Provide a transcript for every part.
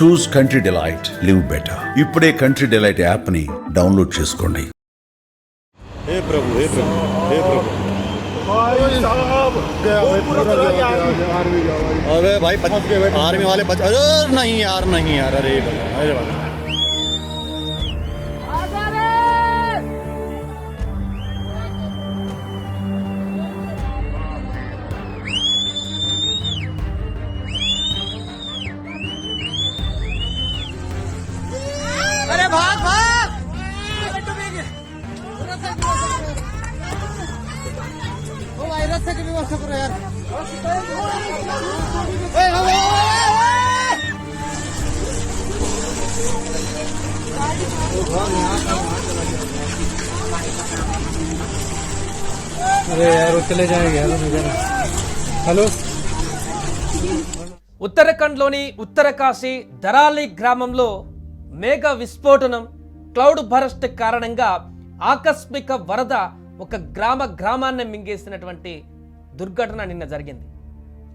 Choose Country Delight live better ఇప్పుడే country delight app ని download చేసుకోండి हे प्रभु हे प्रभु हे प्रभु अबे भाई पच, आर्मी वाले बच अरे नहीं यार नहीं यार अरे भगवान, अरे भगवान। अरे यार वो चले जाएंगे यार जरा हेलो ఉత్తరాఖండ్లోని ఉత్తరకాశీ ధరాలి గ్రామంలో మేఘ విస్ఫోటనం క్లౌడ్ బరస్ట్ కారణంగా ఆకస్మిక వరద ఒక గ్రామ గ్రామాన్ని మింగేసినటువంటి దుర్ఘటన నిన్న జరిగింది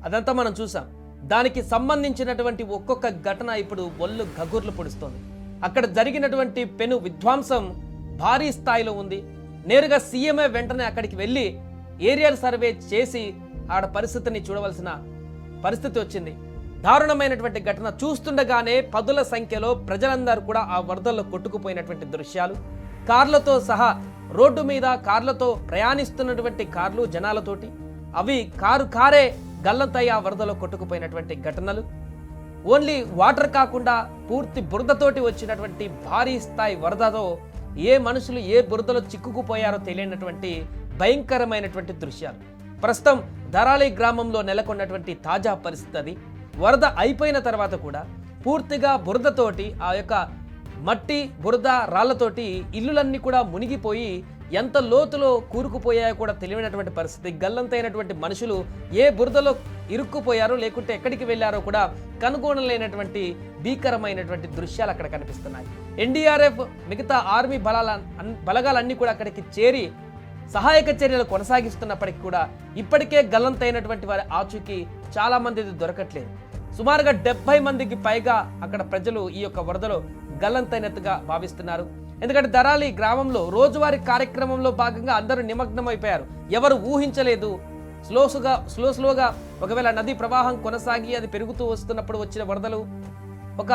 అదంతా మనం చూసాం దానికి సంబంధించినటువంటి ఒక్కొక్క ఘటన ఇప్పుడు ఒళ్ళు గగుర్లు పొడుస్తోంది అక్కడ జరిగినటువంటి పెను విధ్వంసం భారీ స్థాయిలో ఉంది నేరుగా సీఎంఏ వెంటనే అక్కడికి వెళ్ళి ఏరియల్ సర్వే చేసి ఆడ పరిస్థితిని చూడవలసిన పరిస్థితి వచ్చింది. దారుణమైనటువంటి ఘటన చూస్తుండగానే పదుల సంఖ్యలో ప్రజలందరూ కూడా ఆ వరదల్లో కొట్టుకుపోయినటువంటి దృశ్యాలు. కార్లతో సహా రోడ్డు మీద కార్లతో ప్రయాణిస్తున్నటువంటి కార్లు జనాలతోటి అవి కారు కారే గల్లంతయ్య ఆ వరదలో కొట్టుకుపోయినటువంటి ఘటనలు. ఓన్లీ వాటర్ కాకుండా పూర్తి బురదతోటి వచ్చినటువంటి భారీ స్థాయి వరదతో ఏ మనుషులు ఏ బురదలో చిక్కుకుపోయారో తెలియనటువంటి భయంకరమైనటువంటి దృశ్యాలు. ప్రస్తుతం ధరాలి గ్రామంలో నెలకొన్నటువంటి తాజా పరిస్థితి అది. వరద అయిపోయిన తర్వాత కూడా పూర్తిగా బురదతోటి ఆ యొక్క మట్టి బురద రాళ్ళతోటి ఇల్లులన్నీ కూడా మునిగిపోయి ఎంత లోతులో కూరుకుపోయాయో కూడా తెలియనటువంటి పరిస్థితి. గల్లంతైనటువంటి మనుషులు ఏ బురదలో ఇరుక్కుపోయారో లేకుంటే ఎక్కడికి వెళ్ళారో కూడా కనుగొనలేనటువంటి భీకరమైనటువంటి దృశ్యాలు అక్కడ కనిపిస్తున్నాయి. ఎన్డీఆర్ఎఫ్ మిగతా ఆర్మీ బలాల బలగాలన్నీ కూడా అక్కడికి చేరి సహాయక చర్యలు కొనసాగిస్తున్నప్పటికీ కూడా ఇప్పటికే గల్లంతైనటువంటి వారి ఆచూకీ చాలా మంది దొరకట్లేదు. సుమారుగా డెబ్బై మందికి పైగా అక్కడ ప్రజలు ఈ యొక్క వరదలో గల్లంతైనట్టుగా భావిస్తున్నారు. ఎందుకంటే దరాలి గ్రామంలో రోజువారీ కార్యక్రమంలో భాగంగా అందరూ నిమగ్నం అయిపోయారు ఎవరు ఊహించలేదు. స్లోసుగా స్లో స్లోగా ఒకవేళ నది ప్రవాహం కొనసాగి అది పెరుగుతూ వస్తున్నప్పుడు వచ్చిన వరదలు ఒక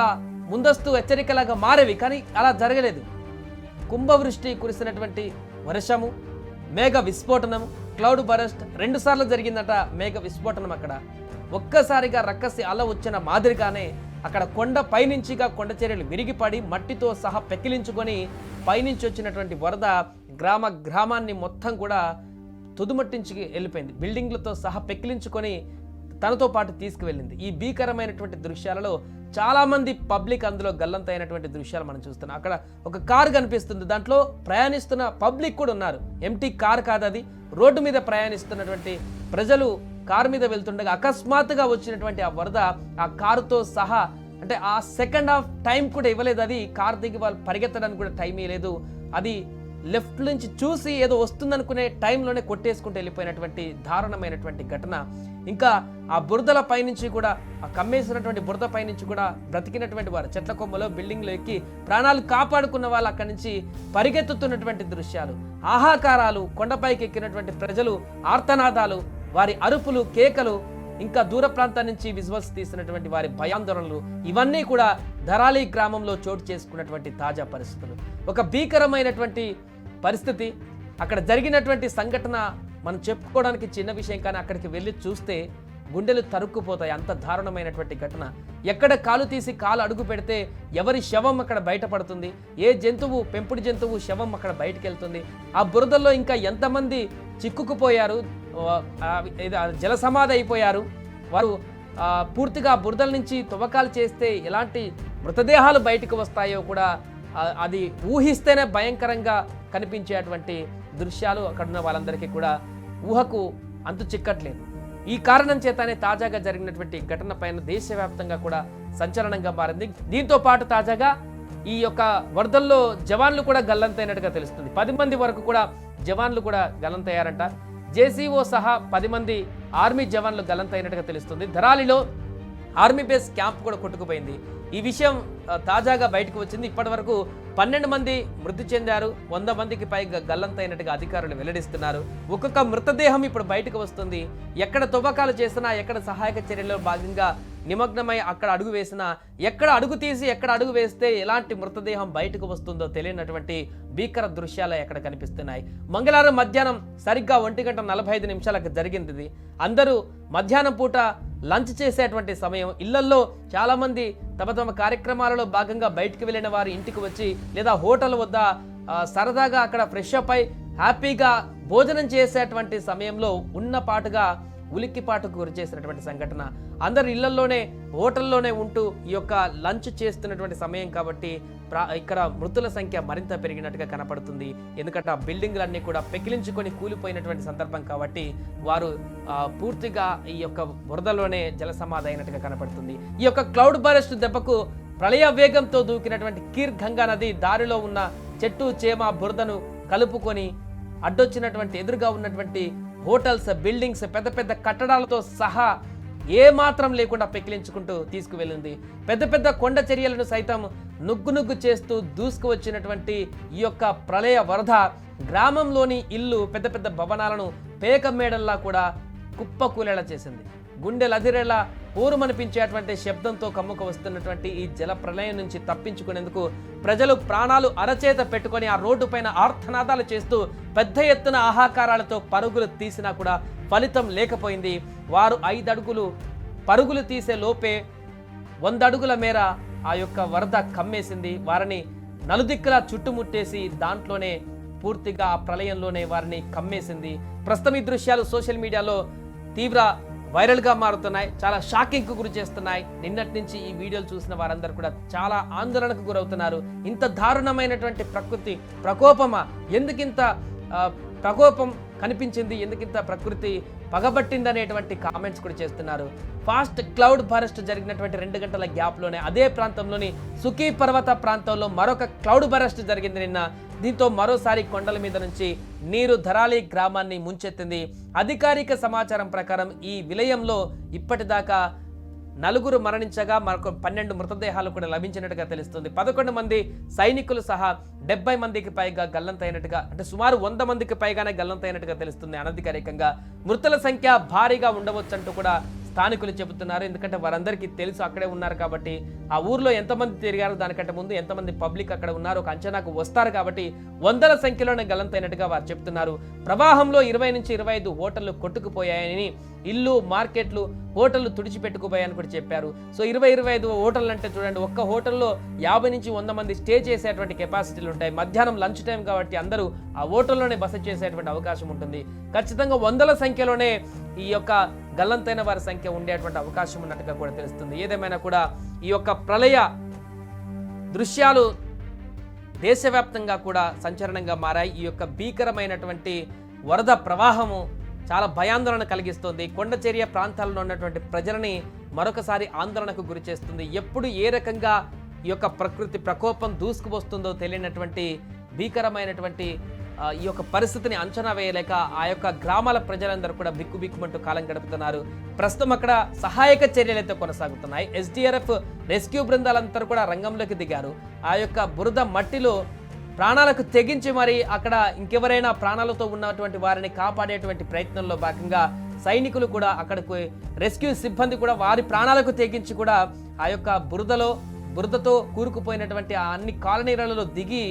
ముందస్తు హెచ్చరికలాగా మారేవి కానీ అలా జరగలేదు. కుంభవృష్టి కురిసినటువంటి వర్షము మేఘ విస్ఫోటనం క్లౌడ్ బరస్ట్ రెండుసార్లు జరిగిందట మేఘ విస్ఫోటనం అక్కడ. ఒక్కసారిగా రక్కసి అల వచ్చిన మాదిరిగానే అక్కడ కొండ పైనుంచిగా కొండ చర్యలు విరిగిపడి మట్టితో సహా పెకిలించుకొని పైనుంచి వచ్చినటువంటి వరద గ్రామ గ్రామాన్ని మొత్తం కూడా తుదుమట్టించి వెళ్ళిపోయింది. బిల్డింగ్లతో సహా పెకిలించుకొని తనతో పాటు తీసుకువెళ్ళింది. ఈ భీకరమైనటువంటి దృశ్యాలలో చాలా మంది పబ్లిక్ అందులో గల్లంతైనటువంటి దృశ్యాలు మనం చూస్తున్నాం. అక్కడ ఒక కారు కనిపిస్తుంది. దాంట్లో ప్రయాణిస్తున్న పబ్లిక్ కూడా ఉన్నారు. ఎంటీ కార్ కాదు అది. రోడ్డు మీద ప్రయాణిస్తున్నటువంటి ప్రజలు కారు మీద వెళ్తుండగా అకస్మాత్తుగా వచ్చినటువంటి ఆ వరద ఆ కారుతో సహా అంటే ఆ సెకండ్ హాఫ్ టైం కూడా ఇవ్వలేదు. అది కార్ దిగి వాళ్ళు పరిగెత్తడానికి కూడా టైం ఇవ్వలేదు అది లెఫ్ట్ నుంచి చూసి ఏదో వస్తుందనుకునే టైంలోనే కొట్టేసుకుంటూ వెళ్ళిపోయినటువంటి దారుణమైనటువంటి ఘటన. ఇంకా ఆ బురదల పైనుంచి కూడా ఆ కమ్మేసినటువంటి బురద పైనుంచి కూడా బ్రతికినటువంటి వారు చెట్ల కొమ్మలో బిల్డింగ్లో ఎక్కి ప్రాణాలు కాపాడుకున్న వాళ్ళు అక్కడి నుంచి పరిగెత్తుతున్నటువంటి దృశ్యాలు. ఆహాకారాలు కొండపైకి ఎక్కినటువంటి ప్రజలు ఆర్తనాదాలు వారి అరుపులు కేకలు ఇంకా దూర ప్రాంతం నుంచి విజువల్స్ తీసినటువంటి వారి భయాందోళనలు ఇవన్నీ కూడా ధరాలి గ్రామంలో చోటు చేసుకున్నటువంటి తాజా పరిస్థితులు. ఒక భీకరమైనటువంటి పరిస్థితి అక్కడ జరిగినటువంటి సంఘటన మనం చెప్పుకోవడానికి చిన్న విషయం కానీ అక్కడికి వెళ్ళి చూస్తే గుండెలు తరుక్కుపోతాయి. అంత దారుణమైనటువంటి ఘటన. ఎక్కడ కాలు తీసి కాలు అడుగు పెడితే ఎవరి శవం అక్కడ బయటపడుతుంది? ఏ జంతువు పెంపుడు జంతువు శవం అక్కడ బయటకు వెళ్తుంది ఆ బురదల్లో ఇంకా ఎంతమంది చిక్కుకుపోయారు? జలసమాధి జల సమాధి అయిపోయారు? వారు పూర్తిగా బురదల నుంచి తువ్వకాలు చేస్తే ఎలాంటి మృతదేహాలు బయటకు వస్తాయో కూడా అది ఊహిస్తేనే భయంకరంగా కనిపించేటువంటి దృశ్యాలు అక్కడున్న వాళ్ళందరికీ కూడా ఊహకు అంతు చిక్కట్లేదు. ఈ కారణం చేతనే తాజాగా జరిగినటువంటి ఘటన పైన దేశవ్యాప్తంగా కూడా సంచలనంగా మారింది. దీంతో పాటు తాజాగా ఈ యొక్క వరదల్లో జవాన్లు కూడా గల్లంతైనట్టుగా తెలుస్తుంది. పది మంది వరకు కూడా జవాన్లు కూడా గల్లంతయ్యారంట. జేసీఓ సహా పది మంది ఆర్మీ జవాన్లు గల్లంతైనట్టుగా తెలుస్తుంది. ధరాలిలో ఆర్మీ బేస్ క్యాంప్ కూడా కొట్టుకుపోయింది. ఈ విషయం తాజాగా బయటకు వచ్చింది. ఇప్పటి వరకు పన్నెండు మంది మృతి చెందారు. వంద మందికి పైగా గల్లంతైనట్టుగా అధికారులు వెల్లడిస్తున్నారు. ఒక్కొక్క మృతదేహం ఇప్పుడు బయటకు వస్తుంది. ఎక్కడ తువ్వకాలు చేసినా ఎక్కడ సహాయక చర్యల్లో భాగంగా నిమగ్నమై అక్కడ అడుగు వేసినా ఎక్కడ అడుగు తీసి ఎక్కడ అడుగు వేస్తే ఎలాంటి మృతదేహం బయటకు వస్తుందో తెలియనటువంటి భీకర దృశ్యాలు ఎక్కడ కనిపిస్తున్నాయి. మంగళవారం మధ్యాహ్నం సరిగ్గా ఒంటి గంట నలభై ఐదు నిమిషాలకు జరిగింది అందరూ మధ్యాహ్నం పూట లంచ్ చేసేటువంటి సమయం ఇళ్ళల్లో చాలామంది తమ తమ కార్యక్రమాలలో భాగంగా బయటికి వెళ్ళిన వారు ఇంటికి వచ్చి లేదా హోటల్ వద్ద సరదాగా అక్కడ ఫ్రెష్ అప్ అయి హ్యాపీగా భోజనం చేసేటువంటి సమయంలో ఉన్న పాటుగా ఉలిక్కిపాటుకు గురి చేసినటువంటి సంఘటన. అందరు ఇళ్ళలోనే హోటల్లోనే ఉంటూ ఈ యొక్క లంచ్ చేస్తున్నటువంటి సమయం కాబట్టి ఇక్కడ మృతుల సంఖ్య మరింత పెరిగినట్టుగా కనపడుతుంది. ఎందుకంటే ఆ బిల్డింగ్లన్నీ కూడా పెకిలించుకొని కూలిపోయినటువంటి సందర్భం కాబట్టి వారు పూర్తిగా ఈ యొక్క బురదలోనే జలసమాధి అయినట్టుగా కనపడుతుంది. ఈ యొక్క క్లౌడ్ బరెస్ట్ దెబ్బకు ప్రళయ వేగంతో దూకినటువంటి కీర్ గంగా నది దారిలో ఉన్న చెట్టు చేమ బురదను కలుపుకొని అడ్డొచ్చినటువంటి ఎదురుగా ఉన్నటువంటి హోటల్స్ బిల్డింగ్స్ పెద్ద పెద్ద కట్టడాలతో సహా ఏ మాత్రం లేకుండా పెకిలించుకుంటూ తీసుకువెళ్ళింది. పెద్ద పెద్ద కొండ చర్యలను సైతం నుగ్గు నుగ్గు చేస్తూ దూసుకు వచ్చినటువంటి ఈ యొక్క ప్రళయ వరద గ్రామంలోని ఇల్లు పెద్ద పెద్ద భవనాలను పేక మేడల్లా కూడా కుప్పకూలేలా చేసింది. గుండెలు అదిరేలా శబ్దంతో కమ్ముకు వస్తున్నటువంటి ఈ జల ప్రళయం నుంచి తప్పించుకునేందుకు ప్రజలు ప్రాణాలు అరచేత పెట్టుకొని ఆ రోడ్డు పైన ఆర్తనాదాలు చేస్తూ పెద్ద ఎత్తున ఆహాకారాలతో పరుగులు తీసినా కూడా ఫలితం లేకపోయింది. వారు ఐదు అడుగులు పరుగులు తీసే లోపే వంద అడుగుల మేర ఆ యొక్క వరద కమ్మేసింది. వారిని నలుదిక్కులా చుట్టుముట్టేసి దాంట్లోనే పూర్తిగా ఆ ప్రళయంలోనే వారిని కమ్మేసింది. ప్రస్తుతం ఈ దృశ్యాలు సోషల్ మీడియాలో తీవ్ర వైరల్గా మారుతున్నాయి. చాలా షాకింగ్కు గురి చేస్తున్నాయి. నిన్నటి నుంచి ఈ వీడియోలు చూసిన వారందరూ కూడా చాలా ఆందోళనకు గురవుతున్నారు. ఇంత దారుణమైనటువంటి ప్రకృతి ప్రకోపమా? ఎందుకింత ప్రకోపం కనిపించింది ఎందుకింత ప్రకృతి పగబట్టిందనేటువంటి కామెంట్స్ కూడా చేస్తున్నారు. ఫాస్ట్ క్లౌడ్ ఫారెస్ట్ జరిగినటువంటి రెండు గంటల గ్యాప్లోనే అదే ప్రాంతంలోని సుఖీ పర్వత ప్రాంతంలో మరొక క్లౌడ్ బరస్ట్ జరిగింది నిన్న. దీంతో మరోసారి కొండల మీద నుంచి నీరు ధరాలి గ్రామాన్ని ముంచెత్తింది. అధికారిక సమాచారం ప్రకారం ఈ విలయంలో ఇప్పటిదాకా నలుగురు మరణించగా మరొక పన్నెండు మృతదేహాలు కూడా లభించినట్టుగా తెలుస్తుంది. పదకొండు మంది సైనికులు సహా డెబ్బై మందికి పైగా గల్లంతైనట్టుగా అంటే సుమారు వంద మందికి పైగానే గల్లంతైనట్టుగా తెలుస్తుంది అనధికారికంగా. మృతుల సంఖ్య భారీగా ఉండవచ్చంటూ కూడా స్థానికులు చెబుతున్నారు. ఎందుకంటే వారందరికీ తెలుసు అక్కడే ఉన్నారు కాబట్టి ఆ ఊర్లో ఎంతమంది తిరిగారు దానికంటే ముందు ఎంతమంది పబ్లిక్ అక్కడ ఉన్నారు ఒక అంచనాకు వస్తారు కాబట్టి వందల సంఖ్యలోనే గలంతైనట్టుగా వారు చెప్తున్నారు. ప్రవాహంలో ఇరవై నుంచి ఇరవై ఐదు హోటళ్ళు కొట్టుకుపోయాయని ఇల్లు మార్కెట్లు హోటళ్ళు తుడిచిపెట్టుకుపోయాయని కూడా చెప్పారు. సో ఇరవై ఇరవై ఐదు హోటళ్ళు అంటే చూడండి ఒక్క హోటల్లో యాభై నుంచి వంద మంది స్టే చేసేటువంటి కెపాసిటీలు ఉంటాయి. మధ్యాహ్నం లంచ్ టైం కాబట్టి అందరూ ఆ హోటల్లోనే బస చేసేటువంటి అవకాశం ఉంటుంది. ఖచ్చితంగా వందల సంఖ్యలోనే ఈ యొక్క గల్లంతైన వారి సంఖ్య ఉండేటువంటి అవకాశం ఉన్నట్టుగా కూడా తెలుస్తుంది. ఏదేమైనా కూడా ఈ యొక్క ప్రళయ దృశ్యాలు దేశవ్యాప్తంగా కూడా సంచలనంగా మారాయి. ఈ యొక్క భీకరమైనటువంటి వరద ప్రవాహము చాలా భయాందోళన కలిగిస్తుంది. కొండచర్య ప్రాంతాల్లో ఉన్నటువంటి ప్రజలని మరొకసారి ఆందోళనకు గురి చేస్తుంది. ఎప్పుడు ఏ రకంగా ఈ యొక్క ప్రకృతి ప్రకోపం దూసుకువస్తుందో తెలియనటువంటి భీకరమైనటువంటి ఈ యొక్క పరిస్థితిని అంచనా వేయలేక ఆ యొక్క గ్రామాల ప్రజలందరూ కూడా బిక్కు బిక్కుమంటూ కాలం గడుపుతున్నారు. ప్రస్తుతం అక్కడ సహాయక చర్యలైతే కొనసాగుతున్నాయి. ఎస్డిఆర్ఎఫ్ రెస్క్యూ బృందాలందరూ కూడా రంగంలోకి దిగారు. ఆ యొక్క బురద మట్టిలో ప్రాణాలకు తెగించి మరి అక్కడ ఇంకెవరైనా ప్రాణాలతో ఉన్నటువంటి వారిని కాపాడేటువంటి ప్రయత్నంలో భాగంగా సైనికులు కూడా అక్కడికి రెస్క్యూ సిబ్బంది కూడా వారి ప్రాణాలకు తెగించి కూడా ఆ యొక్క బురదలో బురదతో కూరుకుపోయినటువంటి అన్ని కాలనీలలో దిగి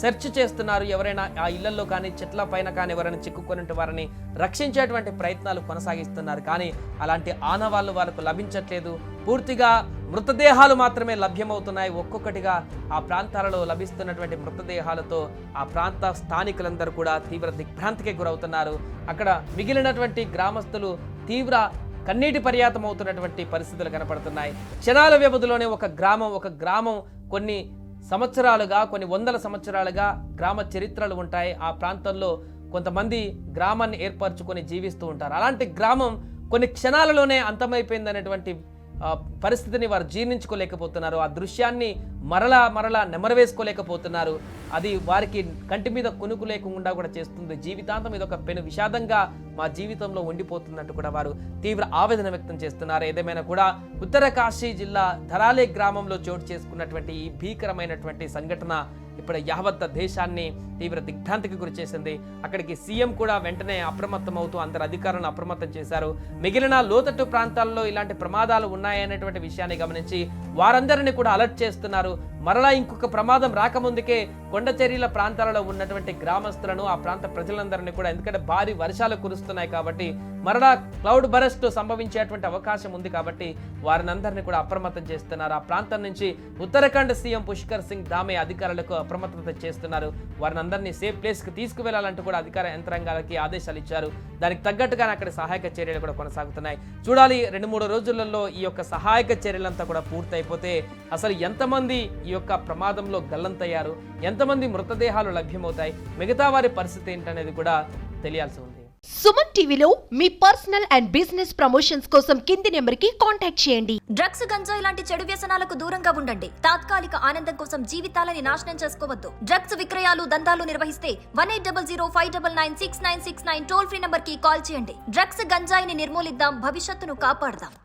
సెర్చ్ చేస్తున్నారు ఎవరైనా ఆ ఇళ్ళలో కానీ చెట్ల పైన కానీ ఎవరైనా చిక్కుకొని వారిని రక్షించేటువంటి ప్రయత్నాలు కొనసాగిస్తున్నారు. కానీ అలాంటి ఆనవాళ్ళు వాళ్ళకు లభించట్లేదు. పూర్తిగా మృతదేహాలు మాత్రమే లభ్యమవుతున్నాయి. ఒక్కొక్కటిగా ఆ ప్రాంతాలలో లభిస్తున్నటువంటి మృతదేహాలతో ఆ ప్రాంత స్థానికులందరూ కూడా తీవ్ర దిగ్భ్రాంతికి గురవుతున్నారు. అక్కడ మిగిలినటువంటి గ్రామస్తులు తీవ్ర కన్నీటి పర్యాతం అవుతున్నటువంటి పరిస్థితులు కనపడుతున్నాయి. క్షణాల వ్యవధిలోనే ఒక గ్రామం ఒక గ్రామం కొన్ని సంవత్సరాలుగా కొన్ని వందల సంవత్సరాలుగా గ్రామ చరిత్రలు ఉంటాయి. ఆ ప్రాంతంలో కొంతమంది గ్రామాన్ని ఏర్పరచుకొని జీవిస్తూ ఉంటారు. అలాంటి గ్రామం కొన్ని క్షణాలలోనే అంతమైపోయింది అనేటువంటి పరిస్థితిని వారు జీర్ణించుకోలేకపోతున్నారు. ఆ దృశ్యాన్ని మరలా మరలా నెమరవేసుకోలేకపోతున్నారు. అది వారికి కంటి మీద కొనుకు లేకుండా కూడా చేస్తుంది. జీవితాంతం ఇది ఒక పెను విషాదంగా మా జీవితంలో ఉండిపోతున్నట్టు కూడా వారు తీవ్ర ఆవేదన వ్యక్తం చేస్తున్నారు. ఏదేమైనా కూడా ఉత్తర కాశీ జిల్లా ధరాలే గ్రామంలో చోటు చేసుకున్నటువంటి ఈ భీకరమైనటువంటి సంఘటన ఇప్పుడు యావత్ దేశాన్ని తీవ్ర దిగ్భ్రాంతికి గురి చేసింది. అక్కడికి సీఎం కూడా వెంటనే అప్రమత్తం అవుతూ అందరు అధికారులను అప్రమత్తం చేశారు. మిగిలిన లోతట్టు ప్రాంతాల్లో ఇలాంటి ప్రమాదాలు ఉన్నాయనేటువంటి విషయాన్ని గమనించి వారందరినీ కూడా అలర్ట్ చేస్తున్నారు. మరలా ఇంకొక ప్రమాదం రాకముందుకే కొండచర్యల ప్రాంతాలలో ఉన్నటువంటి గ్రామస్తులను ఆ ప్రాంత ప్రజలందరినీ కూడా ఎందుకంటే భారీ వర్షాలు కురుస్తున్నాయి కాబట్టి మరలా క్లౌడ్ బరస్ట్ సంభవించేటువంటి అవకాశం ఉంది కాబట్టి వారిని అందరినీ కూడా అప్రమత్తం చేస్తున్నారు. ఆ ప్రాంతం నుంచి ఉత్తరాఖండ్ సీఎం పుష్కర్ సింగ్ దామే అధికారులకు అప్రమత్తత చేస్తున్నారు. వారిని అందరినీ సేఫ్ ప్లేస్కి తీసుకువెళ్ళాలంటూ కూడా అధికార యంత్రాంగాలకి ఆదేశాలు ఇచ్చారు. దానికి తగ్గట్టుగానే అక్కడ సహాయక చర్యలు కూడా కొనసాగుతున్నాయి. చూడాలి రెండు మూడు రోజులలో ఈ యొక్క సహాయక చర్యలంతా కూడా పూర్తయిపోతే అసలు ఎంతమంది ఈ యొక్క ప్రమాదంలో గల్లంతయ్యారు. ఎంతమంది మృతదేహాలు లభ్యమవుతాయి? మిగతా వారి పరిస్థితి ఏంటనేది కూడా తెలియాల్సి ఉంది. సుమన్ టీవీలో మీ పర్సనల్ అండ్ బిజినెస్ ప్రమోషన్స్ కోసం కింది నెంబర్కి కాంటాక్ట్ చేయండి. డ్రగ్స్ గంజాయి లాంటి చెడు వ్యసనాలకు దూరంగా ఉండండి. తాత్కాలిక ఆనందం కోసం జీవితాలని నాశనం చేసుకోవద్దు. డ్రగ్స్ విక్రయాలు దందాలు నిర్వహిస్తే one eight double zero five double nine six nine six nine toll free నంబర్కి కాల్ చేయండి. డ్రగ్స్ గంజాయిని నిర్మూలిద్దాం. భవిష్యత్తును కాపాడదాం.